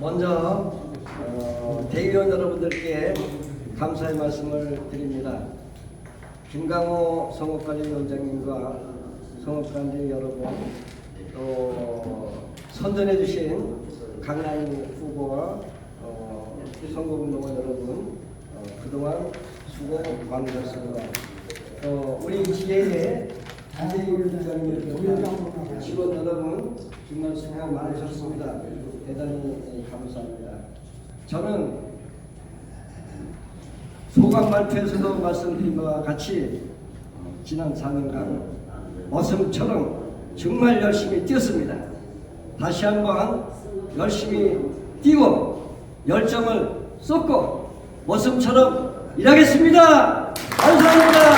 먼저 어, 대의원 여러분들께 감사의 말씀을 드립니다. 김강호 선거관리위원장님과 선거관리 여러분 또 선전해 주신 강남 후보와 어, 선거운동원 여러분 어, 그동안 수고 많으셨습니다. 또 우리 지혜의 단대위원장님 직원 여러분 정말 수고 많으셨습니다. 대단히 감사합니다. 저는 소감 발표에서도 말씀드린 것과 같이 지난 4년간 머슴처럼 정말 열심히 뛰었습니다. 다시 한번 열심히 뛰고 열정을 쏟고 머슴처럼 일하겠습니다. 감사합니다.